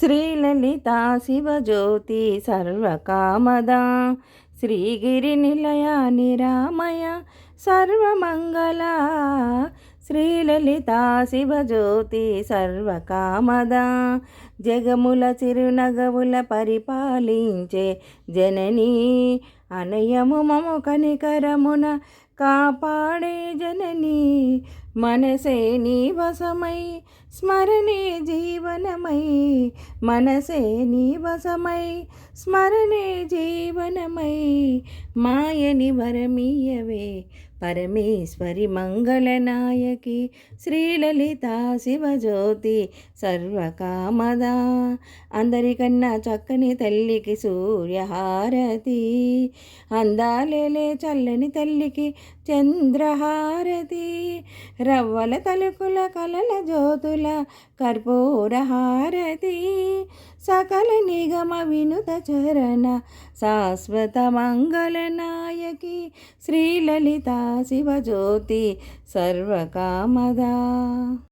శ్రీలలిత శివజ్యోతి సర్వకామదా. శ్రీగిరి నిలయ నిరామయ సర్వమంగళ. శ్రీలలిత శివజ్యోతి సర్వకామదా. జగముల చిరునగవుల పరిపాలించే జననీ అనయము మము కనికరమున కాపాడే జననీ. మనసే నీ వశమై స్మరణే జీవనమై. మనసే నీ వశమై స్మరణే జీవనమై. మాయని వరమీయవే పరమేశ్వరి మంగళనాయకి శ్రీలలిత శివజ్యోతి సర్వకామదా. అందరికన్నా చక్కని తల్లికి సూర్యహారతి అందాలేలే చల్లని తల్లికి చంద్రహారతి. రవ్వల తలుకుల కలల జ్యోతుల కర్పూరహారతి సకల నిగమ వినుత చరణ శాశ్వత మంగళనాయకి శ్రీలలిత శివజ్యోతి సర్వకామదా.